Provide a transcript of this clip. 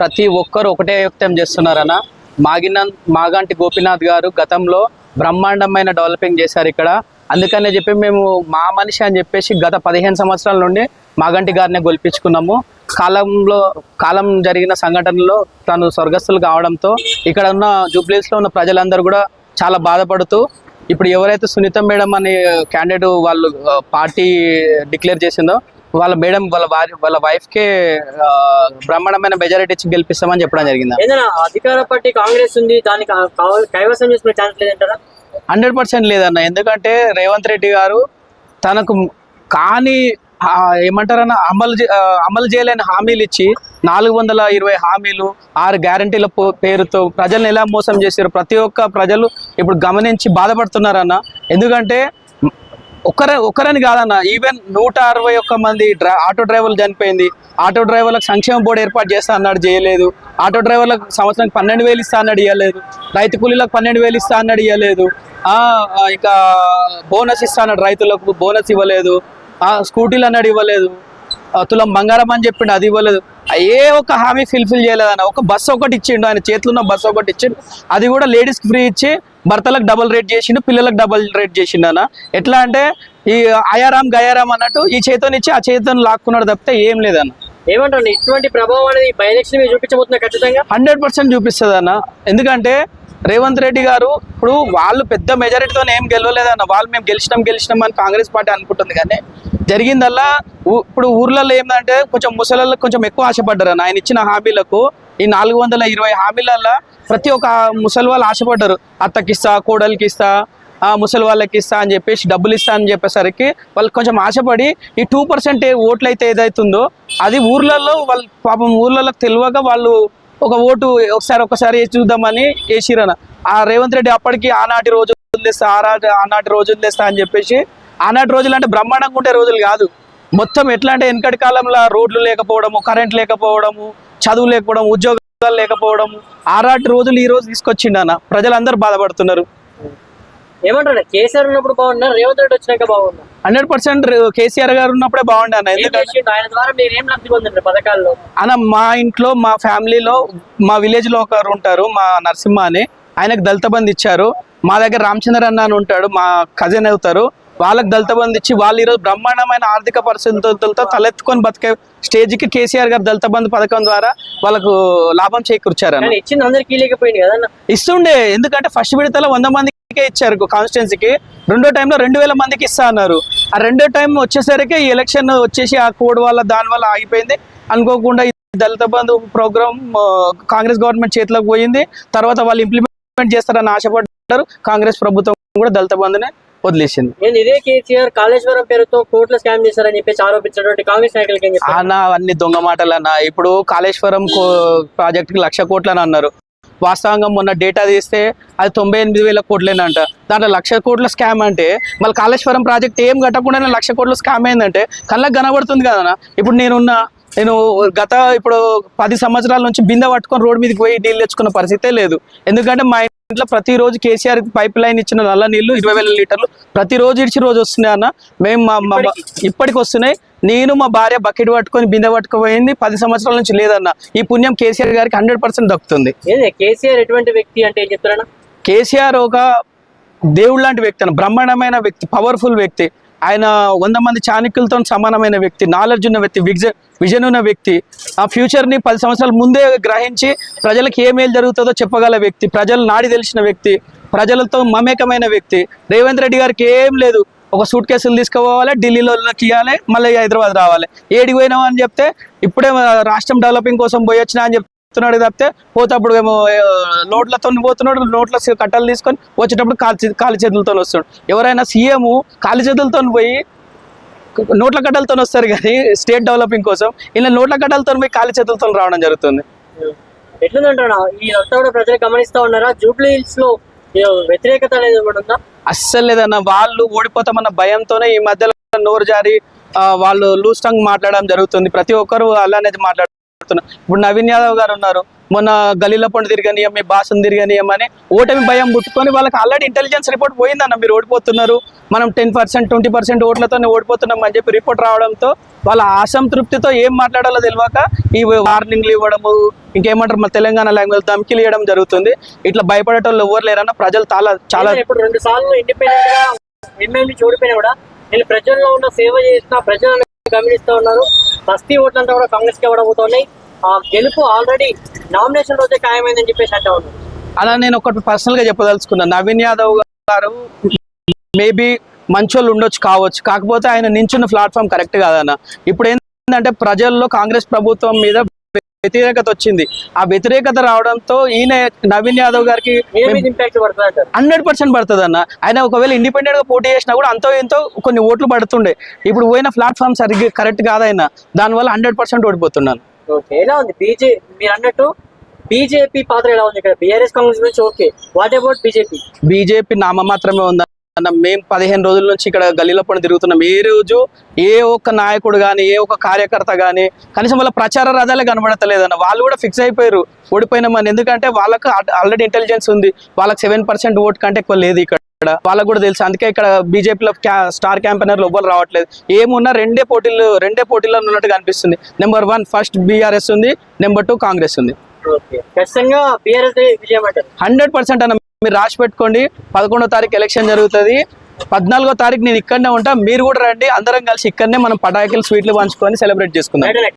ప్రతి ఒక్కరు ఒకటే వ్యక్తం చేస్తున్నారన్న. మాగిన మాగంటి గోపీనాథ్ గారు గతంలో బ్రహ్మాండమైన డెవలపింగ్ చేశారు ఇక్కడ. అందుకనే చెప్పి మేము మా మనిషి అని చెప్పేసి గత పదిహేను సంవత్సరాల నుండి మాగంటి గారిని గొలిపించుకున్నాము. కాలంలో కాలం జరిగిన సంఘటనలో తను స్వర్గస్థులు కావడంతో ఇక్కడ ఉన్న జూబ్లీస్లో ఉన్న ప్రజలందరూ కూడా చాలా బాధపడుతూ ఇప్పుడు ఎవరైతే సునీత మేడం అనే క్యాండిడేట్ వాళ్ళు పార్టీ డిక్లేర్ చేసిందో వాళ్ళ మేడం వాళ్ళ వారి వాళ్ళ వైఫ్కే బ్రహ్మాండమైన మెజారిటీ ఇచ్చి గెలిపిస్తామని చెప్పడం జరిగింది. ఏదైనా అధికార పార్టీ కాంగ్రెస్ ఉంది దాన్ని కా- కావ- కైవసం చేసుకునే ఛాన్స్ లేదంటారా? హండ్రెడ్ పర్సెంట్ లేదన్న. ఎందుకంటే రేవంత్ రెడ్డి గారు తనకు కానీ ఏమంటారన్న అమలు అమలు చేయలేని హామీలు ఇచ్చి నాలుగు వందల ఇరవై హామీలు ఆరు గ్యారంటీల పేరుతో ప్రజల్ని ఎలా మోసం చేశారు? ప్రతి ఒక్క ప్రజలు ఇప్పుడు గమనించి బాధపడుతున్నారన్న. ఎందుకంటే ఒక్కరే ఒకరని కాదన్న ఈవెన్ నూట అరవై ఒక్క మంది డ్రా ఆటో డ్రైవర్లు చనిపోయింది. ఆటో డ్రైవర్లకు సంక్షేమ బోర్డు ఏర్పాటు చేస్తా అన్నాడు చేయలేదు. ఆటో డ్రైవర్లకు సంవత్సరానికి పన్నెండు వేలు ఇస్తా అన్నాడు ఇవ్వలేదు రైతు కూలీలకు పన్నెండు వేలు ఇస్తా అన్నాడు ఇవ్వలేదు ఇంకా బోనస్ ఇస్తా అన్నాడు రైతులకు బోనస్ ఇవ్వలేదు. స్కూటీలు అన్నాడు ఇవ్వలేదు. తులం బంగారం అని చెప్పిండు అది ఇవ్వలేదు. ఏ ఒక్క హామీ ఫిల్ఫిల్ చేయలేదన్న ఒక బస్సు ఒకటి ఇచ్చిండు ఆయన చేతిలో ఉన్న బస్సు ఒకటి ఇచ్చిండు. అది కూడా లేడీస్కి ఫ్రీ ఇచ్చి భర్తలకు డబుల్ రేట్ చేసిండు పిల్లలకు డబుల్ రేట్ చేసిండు అన్న. ఎట్లా అంటే ఈ అయారాం గయారాం అన్నట్టు ఈ చేతోనిచ్చి ఆ చేతిని లాక్కున్నాడు తప్పితే ఏం లేదన్న. ఏమంటారు ఇటువంటి ప్రభావం అనేది బై ఎలక్షన్ చూపించబోతున్నా ఖచ్చితంగా? హండ్రెడ్ పర్సెంట్ చూపిస్తుంది అన్న ఎందుకంటే రేవంత్ రెడ్డి గారు ఇప్పుడు వాళ్ళు పెద్ద మెజారిటీతో ఏం గెలవలేదన్న వాళ్ళు మేము గెలిచినాం గెలిచినాం అని కాంగ్రెస్ పార్టీ అనుకుంటుంది కానీ జరిగిందల్లా ఊ- ఇప్పుడు ఊర్లలో ఏంటంటే కొంచెం ముసలిళ్ళకి కొంచెం ఎక్కువ ఆశపడ్డారు ఆయన ఇచ్చిన హామీలకు ఈ నాలుగు వందల ఇరవై హామీలల్లో ప్రతి ఒక్క ముసలి వాళ్ళు ఆశపడ్డారు. అత్తకిస్తా కోడలికిస్తా ఆ ముసలి వాళ్ళకి ఇస్తా అని చెప్పేసి డబ్బులు ఇస్తా అని చెప్పేసరికి వాళ్ళు కొంచెం ఆశపడి ఈ టూ పర్సెంట్ ఓట్లు అయితే ఏదైతుందో అది ఊర్లలో వాళ్ళు పాపం ఊర్లలో తెలియక వాళ్ళు ఒక ఓటు ఒకసారి ఒకసారి వేసి చూద్దామని వేసిరన ఆ రేవంత్ రెడ్డి అప్పటికి ఆనాటి రోజు వదిలేస్తా ఆనాటి ఆనాటి రోజు వదిలేస్తా అని చెప్పేసి ఆనాటి రోజులు అంటే బ్రహ్మాండంగా ఉండే రోజులు కాదు. మొత్తం ఎట్లా అంటే వెనకటి కాలంలో రోడ్లు లేకపోవడము కరెంట్ లేకపోవడము చదువు లేకపోవడం ఉద్యోగాలు లేకపోవడము. ఆనాటి రోజులు ఈ రోజు తీసుకొచ్చిండు అన్న. ప్రజలందరూ బాధపడుతున్నారు. ఏమంటారు? కేసీఆర్ ఉన్నప్పుడు బాగున్నా రేవంత్ రెడ్డి వచ్చినాక బాగున్నా హండ్రెడ్ పర్సెంట్ కేసీఆర్ గారు ఉన్నప్పుడే బాగుండే అన్న. ఎందుకంటే ఆయన ద్వారా మీరు ఏం లబ్ధి పొందండి పథకాల్లో? అన్న మా ఇంట్లో మా ఫ్యామిలీలో మా విలేజ్లో ఒకరు ఉంటారు మా నరసింహ అని. ఆయనకు దళిత బంధు ఇచ్చారు. మా దగ్గర రామచంద్ర అన్న అని ఉంటాడు మా కజిన్ అవుతారు. వాళ్ళకి దళిత బంధు ఇచ్చి వాళ్ళు ఈరోజు బ్రహ్మాండమైన ఆర్థిక పరిస్థితులతో తలెత్తుకొని బతికే స్టేజ్కి కేసీఆర్ గారు దళిత బంధు పథకం ద్వారా వాళ్ళకు లాభం చేకూర్చారన్న. కానీ ఇచ్చింది అందరికి ఇస్తుండే. ఎందుకంటే ఫస్ట్ విడతలో వంద మందికే ఇచ్చారు కాన్స్టిట్యున్సీకి రెండో టైంలో రెండు వేల మందికి ఇస్తా అన్నారు. ఆ రెండో టైం వచ్చేసరికి ఈ ఎలక్షన్ వచ్చేసి ఆ కోడ్ వల్ల దాని వల్ల ఆగిపోయింది. అనుకోకుండా ఈ Dalita Bandhu programme Congress government చేతిలోకి పోయింది. తర్వాత వాళ్ళు ఇంప్లిమెంట్ చేస్తారని ఆశపడ్డారు. కాంగ్రెస్ ప్రభుత్వం కూడా దళిత బంధుని వదిలేసింది. నేను ఇదే కేసీఆర్ కాళేశ్వరం పేరుతో కోట్ల స్కామ్ చేశారని చెప్పేసి ఆరోపించినటువంటి కాంగ్రెస్ నాయకులకి అన్న అవన్నీ దొంగ మాటలు అన్న ఇప్పుడు కాళేశ్వరం ప్రాజెక్ట్కి లక్ష కోట్లని అన్నారు వాస్తవంగా మొన్న డేటా తీస్తే అది తొంభై ఎనిమిది వేల కోట్లేనంట. దాంట్లో లక్ష కోట్ల స్కామ్ అంటే మళ్ళీ కాళేశ్వరం ప్రాజెక్ట్ ఏం కట్టకుండానే లక్ష కోట్ల స్కామ్ అయిందంటే కళ్ళకి కనబడుతుంది కదన్న. ఇప్పుడు నేనున్న నేను గత ఇప్పుడు పది సంవత్సరాల నుంచి బిందె పట్టుకొని రోడ్డు మీదకి పోయి నీళ్ళు తెచ్చుకున్న పరిస్థితే లేదు. ఎందుకంటే మా ఇంట్లో ప్రతిరోజు కేసీఆర్ పైప్ లైన్ ఇచ్చిన నల్ల నీళ్ళు ఇరవై వేల లీటర్లు ప్రతిరోజు ఇడిచి రోజు వస్తున్నాయి అన్న మేము మా ఇప్పటికి వస్తున్నాయి. నేను మా భార్య బకెట్ పట్టుకొని బిందె పట్టుకుపోయింది. పది సంవత్సరాల నుంచి లేదన్న. ఈ పుణ్యం కేసీఆర్ గారికి హండ్రెడ్ పర్సెంట్ దక్కుతుంది. కేసీఆర్ ఎటువంటి వ్యక్తి అంటే ఏం కేసీఆర్ ఒక దేవుడు లాంటి వ్యక్తి అన్న బ్రహ్మాండమైన వ్యక్తి పవర్ఫుల్ వ్యక్తి. ఆయన వంద మంది చాణక్యులతో సమానమైన వ్యక్తి నాలెడ్జ్ ఉన్న వ్యక్తి విజన్ విజన్ ఉన్న వ్యక్తి. ఆ ఫ్యూచర్ని పది సంవత్సరాల ముందే గ్రహించి ప్రజలకు ఏ మేలు జరుగుతుందో చెప్పగల వ్యక్తి ప్రజలు నాడి తెలిసిన వ్యక్తి ప్రజలతో మమేకమైన వ్యక్తి. రేవంత్ రెడ్డి గారికి ఏం లేదు. ఒక సూట్ కేసులు తీసుకుపోవాలి ఢిల్లీలో ఇవ్వాలి మళ్ళీ హైదరాబాద్ రావాలి. ఏడికి పోయినావు అని చెప్తే ఇప్పుడే రాష్ట్రం డెవలపింగ్ కోసం పోయి వచ్చినా అని చెప్తున్నాడు తప్పితే పోతప్పుడు ఏమో నోట్లతో పోతున్నాడు నోట్ల కట్టలు తీసుకొని వచ్చేటప్పుడు కాలి కాలి చేతులతో వస్తాడు ఎవరైనా సీఎం కాలి చేతులతో పోయి నోట్ల కట్టలతో వస్తారు కానీ స్టేట్ డెవలపింగ్ కోసం ఇలా నోట్ల కట్టలతో పోయి కాలి చేతులతో రావడం జరుగుతుంది. ఎట్లుందంటారా అంతా కూడా ప్రజలు గమనిస్తూ ఉన్నారా? జూబ్లీ హిల్స్లో వ్యతిరేకత అనేది ఉందా? అస్సలు లేదన్న వాళ్ళు ఓడిపోతామన్న భయంతోనే ఈ మధ్యలో నోరు జారి వాళ్ళు లూస్ టంగ్ మాట్లాడడం జరుగుతుంది. ప్రతి ఒక్కరు అలానే మాట్లాడుతున్నారు. ఇప్పుడు నవీన్ యాదవ్ గారు ఉన్నారు. మొన్న గలీల పండు తిరగనియం మీ భాషను తిరగనియం అని ఓటమి భయం పుట్టుకొని వాళ్ళకి ఆల్రెడీ ఇంటెలిజెన్స్ రిపోర్ట్ పోయిందన్న మీరు ఓడిపోతున్నారు. మనం టెన్ పర్సెంట్ ట్వంటీ పర్సెంట్ ఓట్లతోనే ఓడిపోతున్నాం అని చెప్పి రిపోర్ట్ రావడంతో వాళ్ళ అసంతృప్తితో ఏం మాట్లాడాలో తెలియక ఈ వార్నింగ్లు ఇవ్వడము ఇంకేమంటారు మన తెలంగాణ లాంగ్వేజ్ ధమ్కిలు ఇవ్వడం జరుగుతుంది. ఇట్లా భయపడేటోళ్ళు ఎవరు లేరన్న ప్రజలు చాలా చాలా ఇప్పుడు రెండు సార్లు ఇండిపెండెంట్గా ఎమ్మెల్యే చూడిపోయినా కూడా నేను ప్రజల్లో ఉన్న సేవ చేసిన ప్రజలను గమనిస్తూ ఉన్నారు. బస్తీ ఓట్లంతా కూడా కాంగ్రెస్కి ఇవ్వడం పోతున్నాయి గెలుపు ఆల్రెడీ నామినేషన్ రోజే ఖాయమైందని చెప్పేసి అంటా ఉన్నారు. అలా నేను ఒకటి పర్సనల్గా చెప్పదలుచుకున్నాను నవీన్ యాదవ్ గారు మేబీ మంచోళ్ళు ఉండొచ్చు కావచ్చు. కాకపోతే ఆయన నించున్న ప్లాట్ఫామ్ కరెక్ట్ కాదన్న. ఇప్పుడు ఏంటంటే ప్రజల్లో కాంగ్రెస్ ప్రభుత్వం మీద వ్యతిరేకత వచ్చింది. ఆ వ్యతిరేకత రావడంతో ఈయన నవీన్ యాదవ్ గారికి హండ్రెడ్ పర్సెంట్ పడుతుంది అన్న ఆయన ఒకవేళ ఇండిపెండెంట్గా పోటీ చేసినా కూడా అంతో ఎంతో కొన్ని ఓట్లు పడుతుండే. ఇప్పుడు పోయిన ప్లాట్ఫామ్ సరిగ్గా కరెక్ట్ కాదైనా దానివల్ల హండ్రెడ్ పర్సెంట్ ఓడిపోతున్నాను. ఓకే ఎలా ఉంది? బీజే మీరు అన్నట్టు బీజేపీ పాత్ర ఎలా ఉంది ఇక్కడ? బీఆర్ఎస్ కాంగ్రెస్ గురించి okay what about BJP BJP నామ మాత్రమే ఉందన్న మేము పదిహేను రోజుల నుంచి ఇక్కడ గల్లీలో పని తిరుగుతున్నాం ఏ రోజు ఏ ఒక్క నాయకుడు కానీ ఏ ఒక్క కార్యకర్త కానీ కనీసం వాళ్ళ ప్రచార రథాలే కనబడతలేదన్న. వాళ్ళు కూడా ఫిక్స్ అయిపోయారు ఓడిపోయినామని. ఎందుకంటే వాళ్ళకు ఆల్రెడీ ఇంటెలిజెన్స్ ఉంది. వాళ్ళకి సెవెన్ పర్సెంట్ ఓట్ కంటే ఎక్కువ లేదు ఇక్కడ. వాళ్ళకు కూడా తెలుసు. అందుకే ఇక్కడ బీజేపీలో స్టార్ క్యాంపెయినర్లు ఎవ్వరు రావట్లేదు. ఏమున్నా రెండే పోటీలు రెండే పోటీల్లో ఉన్నట్టుగా అనిపిస్తుంది. నెంబర్ వన్ ఫస్ట్ బీఆర్ఎస్ ఉంది నెంబర్ టూ కాంగ్రెస్ ఉంది. హండ్రెడ్ పర్సెంట్ అన్న మీరు రాసి పెట్టుకోండి. పదకొండో తారీఖు ఎలక్షన్ జరుగుతుంది. పద్నాలుగో తారీఖు నేను ఇక్కడనే ఉంటా. మీరు కూడా రండి. అందరం కలిసి ఇక్కడనే మనం పటాకులు స్వీట్లు పంచుకొని సెలబ్రేట్ చేసుకుందాం.